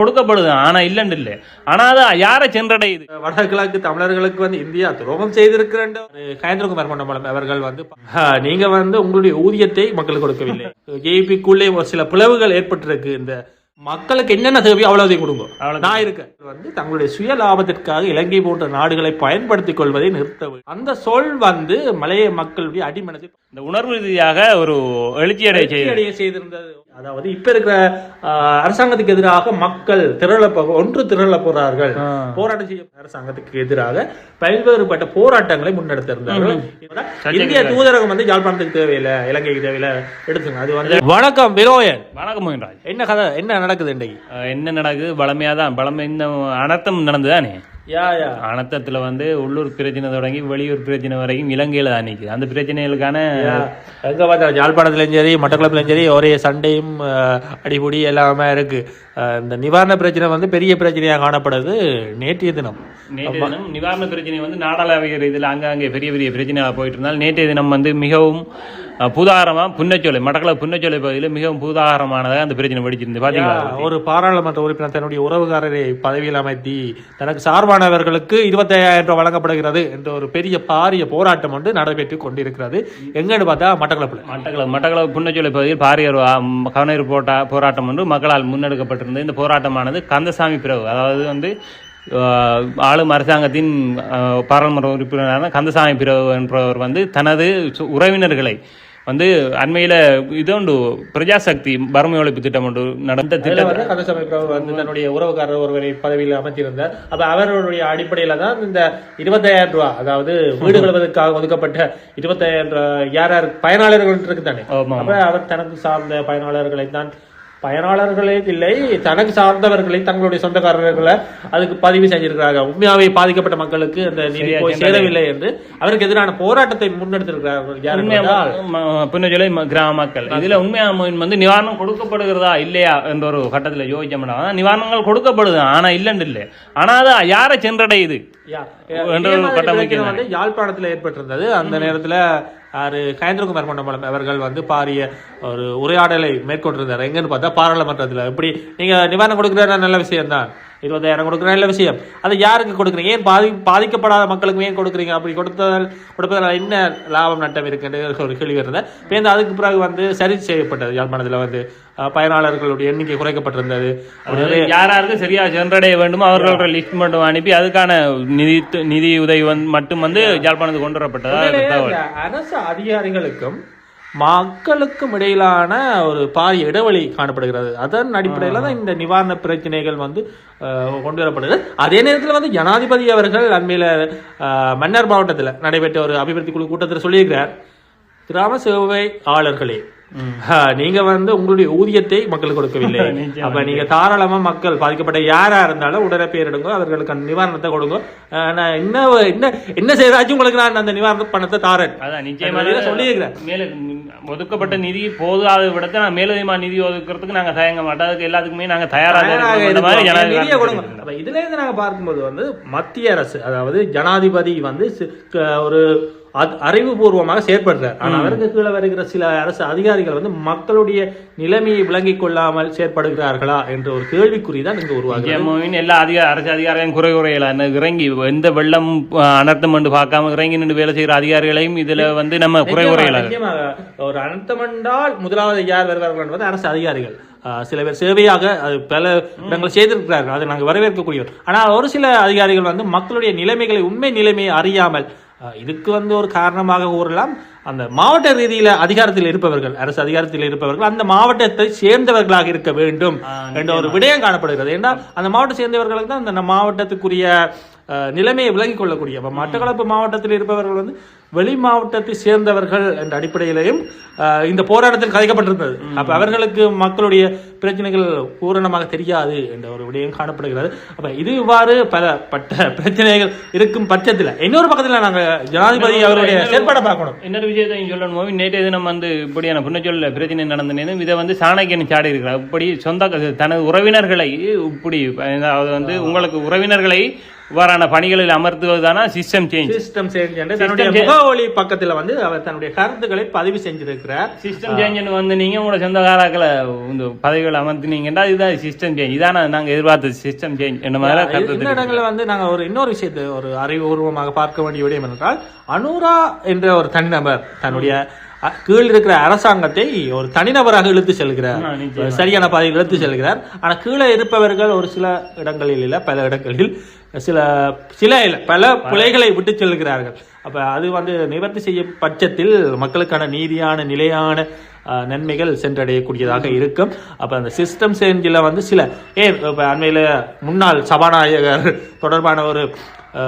கொடுக்கப்படுது. ஆனா இல்லன்னு இல்லை. ஆனா அது யாரை சென்றடையுது? வடகிழக்கு தமிழர்களுக்கு வந்து இந்தியா துரோகம் செய்திருக்கிற கயந்திரகுமார் கொண்டமலம் அவர்கள் வந்து நீங்க வந்து உங்களுடைய ஊதியத்தை மக்களுக்கு கொடுக்கவில்லை. ஜேபிக்குள்ளே ஒரு சில பிளவுகள் ஏற்பட்டிருக்கு. இந்த மக்களுக்கு என்னென்ன தேவையோ அவ்வளவு கொடுங்க. அவ்வளவுதான். நான் இருக்கேன் வந்து தங்களுடைய சுய லாபத்திற்காக இலங்கை போன்ற நாடுகளை பயன்படுத்திக் கொள்வதை நிறுத்த. அந்த சொல் வந்து மலைய மக்களுடைய அடிமனத்தில் இந்த உணர்வு ரீதியாக ஒரு எழுச்சியடை செய்யுது அடைய செய்திருந்தது. அதாவது இப்ப இருக்கிற ஆஹ், அரசாங்கத்துக்கு எதிராக மக்கள் திரள ஒன்று திரள போறார்கள். போராட்டம் செய்ய அரசாங்கத்துக்கு எதிராக பல்வேறுபட்ட போராட்டங்களை முன்னெடுத்திருந்தார்கள். இந்திய தூதரகம் வந்து யாழ்ப்பாணத்துக்கு தேவையில்லை இலங்கைக்கு தேவையில்லை எடுத்துங்க அது வந்து வணக்கம் விரோயன். வணக்கம் மோகன்ராஜ். என்ன கதை என்ன நடக்குது இன்றைக்கு அஹ் என்ன நடக்குது? பழமையா தான் பழமை இந்த அனர்த்தம் நடந்துதானே யா யா. அனர்த்தத்துல வந்து உள்ளூர் பிரச்சனை தொடங்கி வெளியூர் பிரச்சனை வரைக்கும் இலங்கையில தான் நிக்குது. அந்த பிரச்சனைகளுக்கான எங்க பார்த்தா யாழ்ப்பாணத்துலயும் சரி மட்டக்களப்புலயும் சரி ஒரே சண்டையும் அடிபுடி எல்லாமே இருக்கு. ஆஹ், இந்த நிவாரண பிரச்சனை வந்து பெரிய பிரச்சனையா காணப்படுது நேற்றைய தினம். நேற்றைய தினம் நிவாரண பிரச்சனை வந்து நாடாளாவிய ரீதியில் அங்கங்கே பெரிய பெரிய பிரச்சனையாக போயிட்டு இருந்தால் நேற்றைய தினம் வந்து மிகவும் அஹ், பூதாகரமா புன்னச்சோலை மடக்கள புன்னச்சோலை பகுதியில் மிகவும் பூதாகரமானதாக அந்த பிரச்சனை வெடிச்சிருந்து பாத்தீங்களா? ஒரு பாராளுமன்ற உறுப்பினர் தன்னுடைய உறவுகாரரை பதவியில் அமைத்தி தனக்கு சார்பானவர்களுக்கு இருபத்தையாயிரம் ரூபாய் வழங்கப்படுகிறது என்ற ஒரு பெரிய பாரிய போராட்டம் ஒன்று நடைபெற்று கொண்டிருக்கிறது. எங்கன்னு பார்த்தா மட்டக்களப்புல. மட்டக்களப்பு மட்டக்களப்பு புன்னச்சோலை பகுதியில் பாரிய கவனஈர்ப்பு போட்டா போராட்டம் ஒன்று மக்களால் முன்னெடுக்கப்பட்டிருந்தது. இந்த போராட்டமானது கந்தசாமி பிறகு அதாவது வந்து ஆளும் அரசாங்கத்தின் பாராளுமன்ற உறுப்பினரான கந்தசாமி பிறகு என்பவர் வந்து தனது உறவினர்களை வந்து அண்மையில இதோண்டு பிரஜாசக்தி வறுமை ஒழிப்பு திட்டம் ஒன்று நடந்த திட்டம் வந்து தன்னுடைய உறவுக்காரர் ஒருவரை பதவியில் அமைத்திருந்தார் அப்ப அவருடைய அடிப்படையில தான் இந்த இருபத்தாயிரம் ரூபாய் அதாவது வீடு கழுவதற்காக ஒதுக்கப்பட்ட இருபத்தாயிரம் ரூபாய் யார் யார் பயனாளர்கள் இருக்கு தானே அப்ப அவர் தனக்கு சார்ந்த பயனாளர்களை தான் பயனாளர்களே இல்லை தனக்கு சார்ந்தவர்களை தங்களுடைய சொந்தக்காரர்களை அதுக்கு பதிவு செஞ்சிருக்கிறார்கள். உண்மையாவே பாதிக்கப்பட்ட மக்களுக்கு அந்த நிதி போய் சேரவில்லை என்று அவருக்கு எதிரான போராட்டத்தை முன்னெடுத்திருக்கிறார்கள் கிராம மக்கள். இதுல உண்மையா வந்து நிவாரணம் கொடுக்கப்படுகிறதா இல்லையா என்ற ஒரு கட்டத்துல யோசிச்சோம்னா நிவாரணங்கள் கொடுக்கப்படுது ஆனா இல்லன்னு இல்லை. ஆனா அது யாரை சென்றடையுது? யாழ்ப்பாணத்துல ஏற்பட்டிருந்தது. அந்த நேரத்துல கயந்திரகுமார் கொண்டமலம் அவர்கள் வந்து பாரிய ஒரு உரையாடலை மேற்கொண்டிருந்தார். எங்கன்னு பார்த்தா பாராளுமன்றத்தில். இப்படி நீங்கள் நிவாரணம் கொடுக்குற நல்ல விஷயம் தான் இருபதாயிரம் கொடுக்குற நல்ல விஷயம். அது யாருக்கு கொடுக்குறீங்க? ஏன் பாதி பாதிக்கப்படாத மக்களுக்கு ஏன் கொடுக்குறீங்க? அப்படி கொடுத்ததால் கொடுப்பதால் என்ன லாபம் நட்டம் இருக்குன்ற ஒரு கேள்வி இருந்தது இப்போ அதுக்கு பிறகு வந்து சரி செய்யப்பட்டது. யாழ்ப்பாணத்துல வந்து பயனாளர்களுடைய எண்ணிக்கை குறைக்கப்பட்டிருந்தது. அதாவது யார் யாருக்கு சரியா சென்றடைய வேண்டுமோ அவர்களோட லிஸ்ட் மட்டும் அனுப்பி அதுக்கான நிதி நிதி உதவி வந்து மட்டும் வந்து யாழ்ப்பாணத்துக்கு கொண்டு வரப்பட்டதா? அரசு அதிகாரிகளுக்கும் மக்களுக்கும் இடையிலான ஒரு பாரிய இடைவெளி காணப்படுகிறது. அதன் அடிப்படையில் தான் இந்த நிவாரண பிரச்சனைகள் வந்து கொண்டு வரப்படுது. அதே நேரத்தில் வந்து ஜனாதிபதி அவர்கள் அண்மையில் மன்னார் மாவட்டத்தில் நடைபெற்ற ஒரு அபிவிருத்தி குழு கூட்டத்தில் சொல்லியிருக்கிறார். கிராம சேவை ஆளர்களே நீங்க வந்து உங்களுடைய ஊதியத்தை மக்களுக்கு கொடுக்கவில்லை. அப்ப நீங்க தாராளமா மக்கள் பாதிக்கப்பட்ட யாரா இருந்தாலும் உடனே பேரிடுங்க அவர்களுக்கு அந்த நிவாரணத்தை கொடுங்க. என்ன என்ன என்ன செய்தாச்சும் உங்களுக்கு நான் அந்த நிவாரண பணத்தை தாரேன். சொல்லியிருக்கிறேன் ஒதுக்கப்பட்ட நிதி போதாத விடத்தை நான் மேலதிகமா நிதி ஒதுக்குறதுக்கு நாங்க தயங்க மாட்டோம். அதுக்கு எல்லாத்துக்குமே நாங்க தயாராக இதுல இருந்து நாங்க பார்க்கும்போது வந்து மத்திய அரசு அதாவது ஜனாதிபதி வந்து ஒரு அத்- அறிவுபூர்வமாக செயற்படுறார். ஆனா அவருக்கு கீழே வருகிற சில அரசு அதிகாரிகள் வந்து மக்களுடைய நிலைமையை விளங்கிக் கொள்ளாமல் செயற்படுகிறார்களா என்ற ஒரு கேள்விக்குறி தான் இங்க உருவாகுது ஜெயமோவின் எல்லா அதிகார அரசு அதிகாரிகளையும் குறை குறையல. இறங்கி எந்த வெள்ளம் அனர்த்தம் என்று பார்க்காம இறங்கி நின்று வேலை செய்யற அதிகாரிகளையும் இதுல வந்து நம்ம குறை குறையல. ஒரு அனர்த்தம் என்றால் முதலாவது யார் வருவார்கள் என்பது அரசு அதிகாரிகள். சில பேர் சேவையாக அது பல இடங்கள் செய்திருக்கிறார்கள். அதை நாங்கள் வரவேற்கக்கூடியவர். ஆனால் ஒரு சில அதிகாரிகள் வந்து மக்களுடைய நிலைமைகளை உண்மை நிலைமையை அறியாமல் இதுக்கு வந்து ஒரு காரணமாக கூறலாம். அந்த மாவட்ட ரீதியில அதிகாரத்தில் இருப்பவர்கள் அரசு அதிகாரத்தில் இருப்பவர்கள் அந்த மாவட்டத்தை சேர்ந்தவர்களாக இருக்க வேண்டும் என்ற ஒரு விடயம் காணப்படுகிறது. ஏன்னா அந்த மாவட்டம் சேர்ந்தவர்களுக்கு தான் அந்த மாவட்டத்துக்குரிய நிலைமையை விளங்கிக் கொள்ளக்கூடிய அப்ப மட்டக்களப்பு மாவட்டத்தில் இருப்பவர்கள் வந்து வெளி மாவட்டத்தை சேர்ந்தவர்கள் என்ற அடிப்படையிலையும் இந்த போராட்டத்தில் கதைக்கப்பட்டிருந்தது அப்ப அவர்களுக்கு மக்களுடைய பிரச்சனைகள் பூரணமாக தெரியாது என்ற ஒரு விடயம் காணப்படுகிறது. அப்ப இது இவ்வாறு பல பட்ட பிரச்சனைகள் இருக்கும் பட்சத்தில் இன்னொரு பக்கத்துல நாங்க ஜனாதிபதி அவருடைய செயற்பாடை பார்க்கணும். இன்னொரு விஷயத்தையும் சொல்லணும் நேற்றைய தினம் வந்து இப்படியான புன்னச்சொல்ல பிரச்சனை நடந்த நேரம் இதை வந்து சாணக்கியன் சாடி இருக்கிறார். இப்படி சொந்த தனது உறவினர்களை இப்படி அதாவது வந்து உங்களுக்கு உறவினர்களை இவ்வாறான பணிகளில் அமர்த்துவதான சிஸ்டம் சேஞ்ச் சிஸ்டம் சேஞ்ச் என்று தன்னுடைய முகவொலி பக்கத்துல வந்து அவர் தன்னுடைய கருத்துக்களை பதிவு செஞ்சிருக்கிறார். சிஸ்டம் சேஞ்சுன்னு வந்து நீங்க உங்களோட சொந்த காலாக்களை இந்த பதவிகள் அமர்த்தினீங்கன்னா இதுதான் சிஸ்டம் சேஞ்ச் இதான நாங்க எதிர்பார்த்த சிஸ்டம் சேஞ்ச் என்ன மாதிரி இந்த இடங்களில் வந்து நாங்க ஒரு இன்னொரு விஷயத்தை ஒரு அறிவுபூர்வமாக பார்க்க வேண்டிய விடயம் என்றால் அனுரா என்ற ஒரு தனிநபர் தன்னுடைய கீழ் இருக்கிற அரசாங்கத்தை ஒரு தனிநபராக இழுத்து செல்கிறார். சரியான பாதையில் இழுத்து செல்கிறார். ஆனா கீழே இருப்பவர்கள் ஒரு சில இடங்களில் இல்ல பல இடங்களில் சில சில இல்ல பல பிழைகளை விட்டு செல்கிறார்கள். அப்ப அது வந்து நிவர்த்தி செய்யும் பட்சத்தில் மக்களுக்கான நீதியான நிலையான நன்மைகள் சென்றடையக்கூடியதாக இருக்கும். அப்ப அந்த சிஸ்டம் சேஞ்சில் வந்து சில ஏ இப்ப அண்மையில முன்னாள் சபாநாயகர் தொடர்பான ஒரு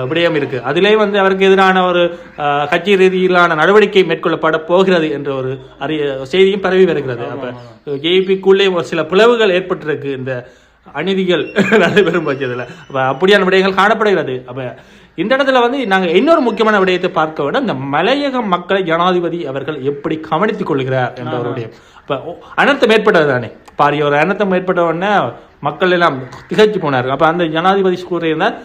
விடயம் இருக்கு. அதிலே வந்து அவருக்கு எதிரான ஒரு அஹ், கட்சி ரீதியிலான நடவடிக்கை மேற்கொள்ளப்பட போகிறது என்ற ஒரு அறிய செய்தியும் பரவி வருகிறது. அப்ப ஜேபிக்குள்ளே ஒரு சில பிளவுகள் ஏற்பட்டிருக்கு. இந்த அநீதிகள் நடைபெறும் பட்சத்தில். அப்ப அப்படியான விடயங்கள் காணப்படுகிறது. அப்ப இந்த இடத்துல வந்து நாங்க இன்னொரு முக்கியமான விடயத்தை பார்க்க விட இந்த மலையக மக்களை ஜனாதிபதி அவர்கள் எப்படி கவனித்துக் கொள்கிறார் என்ற ஒரு விடயம். அப்ப ஓ, அனர்த்தம் ஏற்பட்டது தானே? பாரிய ஒரு அனர்த்தம் ஏற்பட்ட உடனே மக்கள் எல்லாம் திகைச்சு போனார்கள். அப்ப அந்த ஜனாதிபதி கூறியிருந்தார்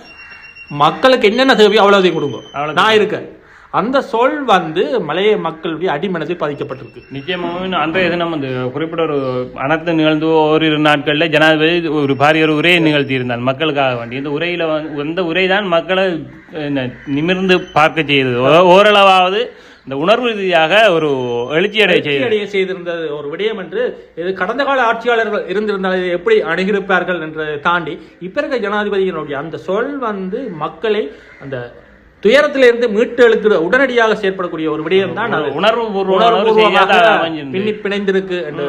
மக்களுக்கு என்னென்ன தேவையோ அவ்வளோதையும் கொடுங்க. நான் இருக்கேன். அந்த சொல் வந்து மலைய மக்களுடைய அடிமனத்தில் பதிக்கப்பட்டிருக்கு. நிச்சயமாகவும் அன்றைய தினம் வந்து குறிப்பிட்ட ஒரு அனர்த்த நிகழ்ந்து ஓரிரு நாட்களில் ஜனாதிபதி ஒரு பாரிய ஒரு உரையை நிகழ்த்தி இருந்தார் மக்களுக்காக வேண்டி. இந்த உரையில வந்து அந்த உரை தான் மக்களை நிமிர்ந்து பார்க்க செய்தது. ஓரளவாவது இந்த உணர்வு ரீதியாக ஒரு எழுச்சியடைய அடைய செய்திருந்தது ஒரு விடயம் என்று இது கடந்த கால ஆட்சியாளர்கள் இருந்திருந்தால் இதை எப்படி அணுகிருப்பார்கள் என்றதை தாண்டி இப்ப இருக்க ஜனாதிபதியினுடைய அந்த சொல் வந்து மக்களை அந்த துயரத்திலிருந்து மீட்டு எழுக்கிற உடனடியாக செயற்படக்கூடிய ஒரு விடயம் தான் உணர்வு. பின்னி பிணைந்திருக்கு என்று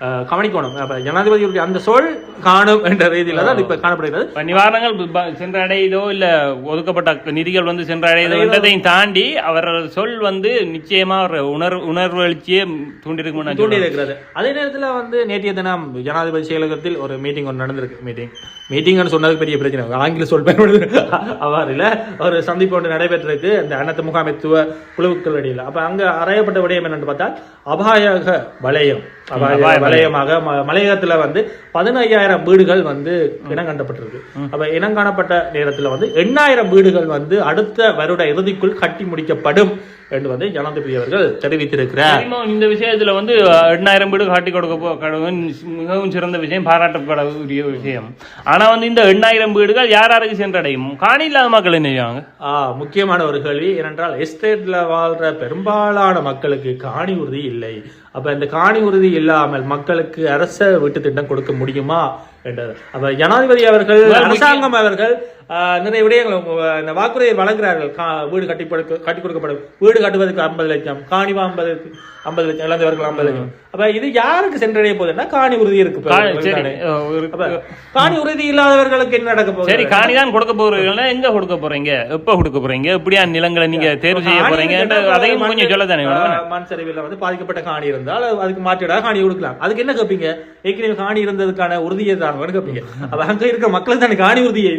கவனிக்கணும் ஜனாதிபதியுடைய அந்த சொல் காணும் என்ற ரீதியில தான் இப்ப காணப்படுகிறது. நிவாரணங்கள் சென்றடையுதோ இல்ல ஒதுக்கப்பட்ட நிதிகள் வந்து சென்றடையுதோ என்றதையும் தாண்டி அவர் சொல் வந்து நிச்சயமா ஒரு உணர்வு உணர்வு எழுச்சியை தூண்டிருக்கும் தூண்டி இருக்கிறது அதே நேரத்துல வந்து நேற்றைய தினம் ஜனாதிபதி செயலகத்தில் ஒரு மீட்டிங் ஒன்று நடந்திருக்கு. மீட்டிங் மீட்டிங்னு சொன்னது பெரிய பிரச்சனை. ஆங்கில சொல் பயன்படுது. அவ்வாறு இல்ல ஒரு சந்திப்பு ஒன்று நடைபெற்றிருக்கு இந்த அனைத்து முகாமைத்துவ குழுக்கள் இடையில. அப்ப அங்க அறையப்பட்ட விடயம் என்னன்னு பார்த்தா அபாயக வலயம். அபாய வலயமாக மலையகத்துல வந்து பதினையாயிரம் வீடுகள் வந்து இனம் கண்டப்பட்டிருக்கு அப்ப இனம் காணப்பட்ட நேரத்துல வந்து எண்ணாயிரம் வீடுகள் வந்து அடுத்த வருட இறுதிக்குள் கட்டி முடிக்கப்படும். என்று வந்து ஜனாதிபதி அவர்கள் தெரிவித்திருக்கிறார். இந்த விஷயத்துல வந்து எண்ணாயிரம் வீடு காட்டி கொடுக்க மிகவும் சிறந்த விஷயம் பாராட்டப்படக்கூடிய விஷயம். ஆனா வந்து இந்த எண்ணாயிரம் வீடுகள் யார் யாருக்கு சென்றடையும்? காணி இல்லாத மக்கள் என்ன செய்வாங்க? முக்கியமான ஒரு கேள்வி ஏனென்றால் எஸ்டேட்ல வாழ்ற பெரும்பாலான மக்களுக்கு காணி உறுதி இல்லை. அப்ப இந்த காணி உறுதி இல்லாமல் மக்களுக்கு அரச வீட்டு திட்டம் கொடுக்க முடியுமா? என்றது அப்ப ஜனாதிபதி அவர்கள் அரசாங்கம் அவர்கள் நிறைய விடயங்கள் வாக்குறுதியை வழங்குகிறார்கள். வீடு கட்டி கட்டி கொடுக்கப்படும். வீடு கட்டுவதற்கு ஐம்பது லட்சம் காணி ஐம்பதுக்கு ஐம்பது லட்சம் இழந்தவர்கள் ஐம்பது லட்சம். அப்ப இது யாருக்கு சென்றடைய போகுதுன்னா காணி உறுதி இருக்கு காணி உறுதி இல்லாதவர்களுக்கு என்ன நடக்க போகுது? சரி காணி தான் கொடுக்க போறீங்கன்னா எங்க கொடுக்க போறீங்க? எப்ப கொடுக்க போறீங்க? எப்படியா நிலங்களை நீங்க தேர்வு செய்ய போறீங்க? அதையும் கொஞ்சம் சொல்ல தானே மண் சரிவில் வந்து பாதிக்கப்பட்ட காணி இருந்தால் அது- அதுக்கு மாற்றீடாக காணி கொடுக்கலாம். அதுக்கு என்ன கேட்பீங்க ஏற்கனவே காணி இருந்ததுக்கான உறுதியை தான் அப்ப அங்க இருக்க மக்களுக்கு தானே காணி உறுதியை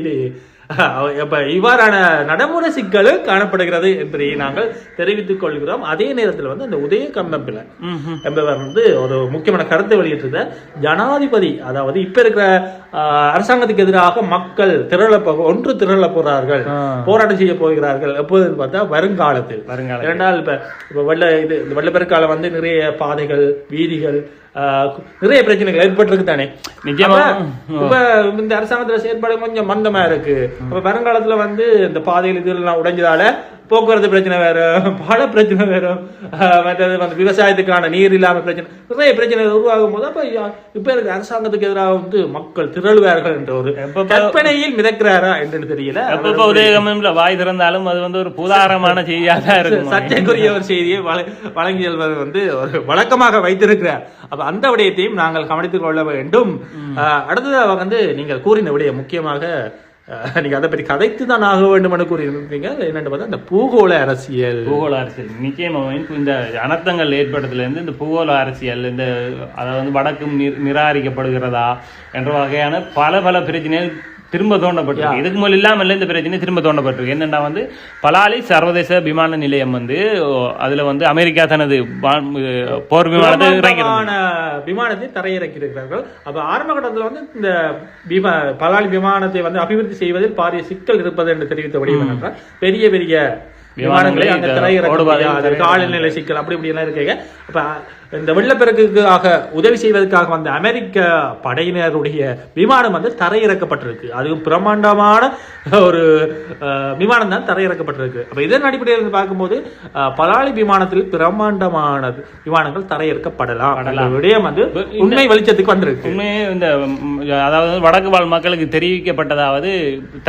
அப்ப இவ்வாறான நடைமுறை சிக்கலும் காணப்படுகிறது என்பதை நாங்கள் தெரிவித்துக் கொள்கிறோம். அதே நேரத்தில் வந்து அந்த உதய கம்பம்பில என்பவர் வந்து ஒரு முக்கியமான கருத்தை வெளியிட்டிருந்த ஜனாதிபதி அதாவது இப்ப இருக்கிற அரசாங்கத்துக்கு எதிராக மக்கள் திரள ஒன்று திரள போறார்கள். போராட்டம் செய்ய போகிறார்கள். எப்போதுன்னு பார்த்தா வருங்காலத்தில். வருங்கால இரண்டால் இப்ப இப்ப வெள்ள இது இந்த வெள்ளப்பெருக்கால வந்து நிறைய பாதைகள் வீதிகள் ஆஹ், நிறைய பிரச்சனைகள் ஏற்பட்டிருக்கு தானே. நிச்சயமா. இப்ப இந்த அரசாங்கத்துல செயற்பாடு கொஞ்சம் மந்தமா இருக்கு. அப்ப வருங்காலத்துல வந்து இந்த பாதைகள் இதெல்லாம் உடைஞ்சதால போக்குவரத்து பிரச்சனை வேற பல பிரச்சனை வேற. மற்றது வந்து விவசாயத்துக்கான நீர் இல்லாம பிரச்சனை. நிறைய பிரச்சனைகள் உருவாகும் போது அப்ப இப்ப இருக்க அரசாங்கத்துக்கு எதிராக வந்து மக்கள் திரளுவார்கள் என்ற ஒரு கற்பனையில் மிதக்கிறாரா என்று தெரியல. எப்பப்ப உதயகமம்ல வாய் திறந்தாலும் அது வந்து ஒரு புதாரமான செய்தியா தான் இருக்கும் சர்ச்சைக்குரிய ஒரு செய்தியை வழ- வழங்கி செல்வது வந்து ஒரு வழக்கமாக வைத்திருக்கிறார். அப்ப அந்த விடயத்தையும் நாங்கள் கவனித்துக் கொள்ள வேண்டும். ஆஹ் அடுத்ததாக வந்து நீங்கள் கூறின விடயம் முக்கியமாக நீங்கள் நீங்க அதை பற்றி கதைத்து தான் ஆக வேண்டும் என்று கூறியிருந்தீங்க என்னென்னு என்னன்னு பார்த்தா இந்த பூகோள அரசியல். பூகோள அரசியல். நிச்சயமாக இந்த அனர்த்தங்கள் ஏற்பட்டதுலேருந்து இந்த பூகோள அரசியல் இந்த அதாவது வந்து வடக்கும் நிர்- நிராகரிக்கப்படுகிறதா என்ற வகையான பல பல பிரச்சனைகள் திரும்ப தோண்டப்பட்டிருக்கு. இதுக்கு முதல் இல்லாமல் இந்த பிரச்சனை திரும்ப தோண்டப்பட்டிருக்கு. என்னன்னா வந்து பலாலி சர்வதேச விமான நிலையம் வந்து அதுல வந்து அமெரிக்கா தனது போர் விமானத்தை பிரம்மாண்டமான விமானத்தை தரையிறக்கி இருக்கிறார்கள் அப்ப ஆரம்ப கட்டத்தில் வந்து இந்த விமா பலாலி விமானத்தை வந்து அபிவிருத்தி செய்வதில் பாரிய சிக்கல் இருப்பது என்று தெரிவித்த என்னென்றால் பெரிய பெரிய விமானங்களை அங்க இந்த தரையிறக்க. காலநிலை சிக்கல் அப்படி இப்படி எல்லாம் இருக்கீங்க அப்ப இந்த வெள்ளப்பெருக்குக்காக உதவி செய்வதற்காக வந்த அமெரிக்க படையினருடைய விமானம் வந்து தரையிறக்கப்பட்டிருக்கு. அதுவும் பிரம்மாண்டமான ஒரு விமானம் தான் தரையிறக்கப்பட்டிருக்கு. அப்ப இதன் அடிப்படையில் பார்க்கும்போது பலாலி விமானத்தில் பிரம்மாண்டமான விமானங்கள் தரையிறக்கப்படலாம். அந்த விடயம் வந்து உண்மை வெளிச்சத்துக்கு வந்திருக்கு. உண்மையே இந்த அதாவது வடக்கு வாழ் மக்களுக்கு தெரிவிக்கப்பட்டதாவது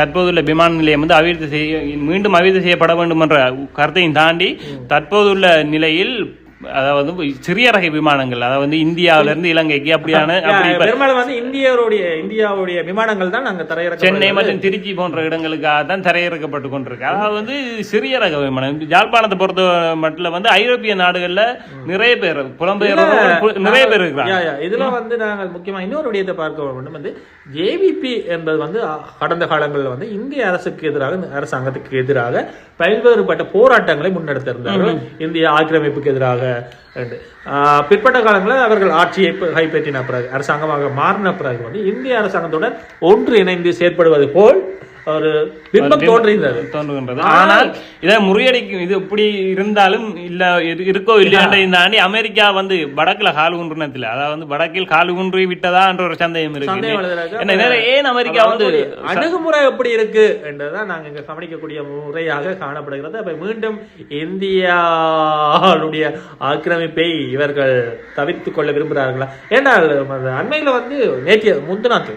தற்போதுள்ள விமான நிலையம் வந்து அபிவிருத்தி செய்ய மீண்டும் அபிவிருத்தி செய்யப்பட வேண்டும் என்ற கருத்தையும் தாண்டி தற்போதுள்ள நிலையில் அதாவது சிறிய ரக விமானங்கள் அதாவது வந்து இந்தியாவில இருந்து இலங்கைக்கு அப்படியான பெரும்பாலும் வந்து இந்தியாவுடைய இந்தியாவுடைய விமானங்கள் தான் அங்க தரையிறக்க சென்னை மற்றும் திருச்சி போன்ற இடங்களுக்காக தான் தரையிறக்கப்பட்டு கொண்டிருக்கு. அதாவது வந்து சிறிய ரக விமானம். யாழ்ப்பாணத்தை பொறுத்த மட்டும் வந்து ஐரோப்பிய நாடுகள்ல நிறைய பேர் புலம்பெயர்வர்கள் நிறைய பேர் இருக்கிறாங்க. இதுல வந்து நாங்கள் முக்கியமா இன்னொரு விடயத்தை பார்க்க வேண்டும். வந்து ஜேவிபி என்பது வந்து கடந்த காலங்களில் வந்து இந்திய அரசுக்கு எதிராக அரசாங்கத்துக்கு எதிராக பல்வேறுபட்ட போராட்டங்களை முன்னெடுத்திருந்தார்கள். இந்திய ஆக்கிரமிப்புக்கு எதிராக பிற்பட்ட காலங்களில் அவர்கள் ஆட்சியை கைப்பற்றின பிறகு அரசாங்கமாக மாறின பிறகு வந்து இந்திய அரசாங்கத்துடன் ஒன்று இணைந்து செயற்படுவது போல் ஒரு பிம்பம் தோன்றியிருந்தது தோன்றுகின்றது. ஆனால் இதை முறியடிக்கும் இது இப்படி இருந்தாலும் இல்ல இருக்கோ இல்லையன்றதையும் தாண்டி அமெரிக்கா வந்து வடக்குல கால் ஊன்றுனத்துல அதாவது வந்து வடக்கில் கால் ஊன்றி விட்டதா என்ற ஒரு சந்தேகம் இருக்கு. ஏன் அமெரிக்கா வந்து அணுகுமுறை எப்படி இருக்கு என்றுதான் நாங்க இங்க கவனிக்கக்கூடிய முறையாக காணப்படுகிறது. அப்ப மீண்டும் இந்தியாவுடைய ஆக்கிரமிப்பை இவர்கள் தவிர்த்து கொள்ள விரும்புகிறார்களா? ஏன்னால் அந்த அண்மையில வந்து நேற்றைய முந்தநாத்து.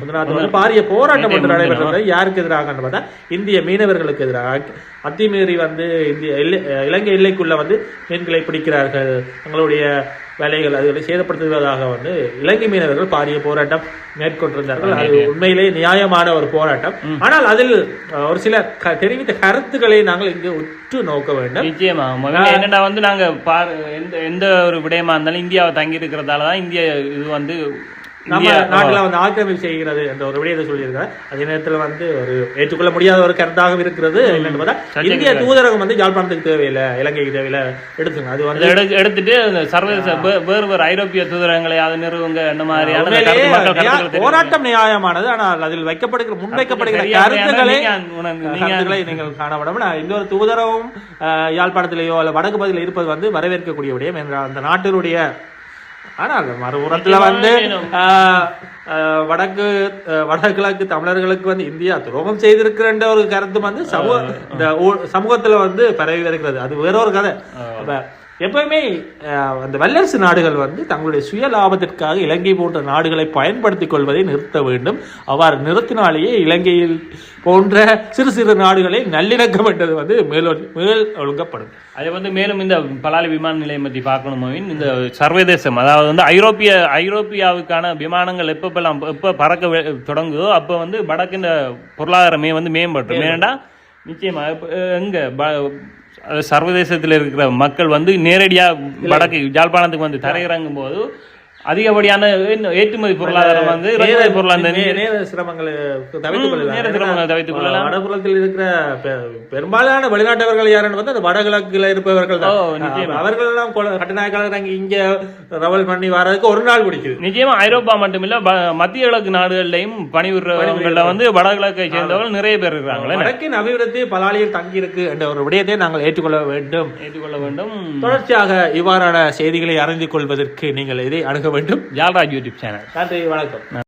முந்தநாத்து வந்து பாரிய போராட்டம் ஒன்று நடைபெற்றது. யாருக்கு எதிராக பார்த்தா இந்திய மீனவர்களுக்கு எதிராக. அத்துமீறி வந்து இந்திய இலங்கை எல்லைக்குள்ள வந்து மீன்களை பிடிக்கிறார்கள். தங்களுடைய வேலைகள் அதுகளை சேதப்படுத்துவதாக வந்து இலங்கை மீனவர்கள் பாரிய போராட்டம் மேற்கொண்டிருந்தார்கள். அது உண்மையிலே நியாயமான ஒரு போராட்டம். ஆனால் அதில் ஒரு சில தெரிவித்த கருத்துக்களை நாங்கள் இங்கு உற்று நோக்க வேண்டும். நிச்சயமா. முதல்ல என்னடா வந்து நாங்க பாரு எந்த எந்த ஒரு விடயமா இருந்தாலும் இந்தியாவை தங்கி இருக்கிறதால தான் இந்திய இது வந்து நம்ம நாட்டுல வந்து ஆக்கிரமிப்பு செய்கிறது என்ற ஒரு விடயத்தை சொல்லியிருக்காரு. அதே நேரத்துல வந்து ஒரு ஏற்றுக்கொள்ள முடியாத ஒரு கருத்தாகவும் இருக்கிறது என்னன்னு பார்த்தா இந்திய தூதரகம் வந்து யாழ்ப்பாணத்துக்கு தேவையில்லை இலங்கைக்கு தேவையில்லை எடுத்துங்க. அது வந்து எடுத்துட்டு சர்வதேச வேறு வேறு ஐரோப்பிய தூதரங்களை அதை நிறுவுங்க இந்த மாதிரியான கருத்துக்களை போராட்டம் நியாயமானது ஆனால் அதில் வைக்கப்படுகிற முன்வைக்கப்படுகிற கருத்துக்களை கருத்துக்களை நீங்கள் காணப்படும் இந்த ஒரு தூதரவும் அஹ், யாழ்ப்பாணத்திலேயோ அல்ல வடக்கு பகுதியில் இருப்பது வந்து வரவேற்கக்கூடிய விடயம். என்ற அந்த நாட்டினுடைய ஆனால் மறுபுறத்துல வந்து வடக்கு வடகிழக்கு தமிழர்களுக்கு வந்து இந்தியா துரோகம் செய்திருக்கிற ஒரு கருத்து வந்து சமூக இந்த சமூகத்துல வந்து பரவி வருகிறது. அது வேற ஒரு கதை அஹ், அந்த வல்லரசு நாடுகள் வந்து தங்களுடைய சுய லாபத்திற்காக இலங்கை போன்ற நாடுகளை பயன்படுத்திக் கொள்வதை நிறுத்த வேண்டும். அவ்வாறு நிறுத்தினாலேயே இலங்கையில் போன்ற சிறு சிறு நாடுகளை நல்லிணக்கம் என்றது வந்து மேல் மேல் ஒழுங்கப்படும். அது வந்து மேலும் இந்த பலாலி விமான நிலையம் பற்றி பார்க்கணும் இந்த சர்வதேசம் அதாவது வந்து ஐரோப்பிய ஐரோப்பியாவுக்கான விமானங்கள் எப்பப்பெல்லாம் எப்போ பறக்க தொடங்குதோ அப்போ வந்து வடக்கு இந்த பொருளாதாரமே வந்து மேம்பட்டு ஏன்னா நிச்சயமா இப்ப, அஹ், எங்க சர்வதேசத்தில் இருக்கிற மக்கள் வந்து நேரடியா வடக்கு யாழ்ப்பாணத்துக்கு வந்து தரையிறங்கும் போது அதிகப்படியான ஏற்றுமதி பொருளாதாரம் வந்து இறக்குமதி பொருளாதாரம் நே- நேர சிரமங்களை தவிர்த்துக் கொள்ளலாம். நேர சிரமங்களை கொள்ளலாம். வடபுறத்தில் இருக்கிற பெரும்பாலான வெளிநாட்டவர்கள் யாருன்னு பார்த்தா அந்த வடகிழக்குல இருப்பவர்கள் தான். அவர்கள் எல்லாம் கட்டுநாயக்காளர் அங்க இங்க ரவல் பண்ணி வர்றதுக்கு ஒரு நாள் பிடிக்குது. நிச்சயமா ஐரோப்பா மட்டுமில்ல மத்திய கிழக்கு நாடுகள்லையும் பணிபுரியவங்கள வந்து வடகிழக்கை சேர்ந்தவர்கள் நிறைய பேர் இருக்கிறாங்களே. வடக்கின் அபிவிருத்தி பலாலியில் தங்கி இருக்கு என்ற ஒரு விடயத்தை நாங்கள் ஏற்றுக்கொள்ள வேண்டும். ஏற்றுக்கொள்ள வேண்டும். தொடர்ச்சியாக இவ்வாறான செய்திகளை அறிந்து கொள்வதற்கு நீங்கள் இதை அணுக வேண்டும். Jalraj YouTube channel. நன்றி வணக்கம்.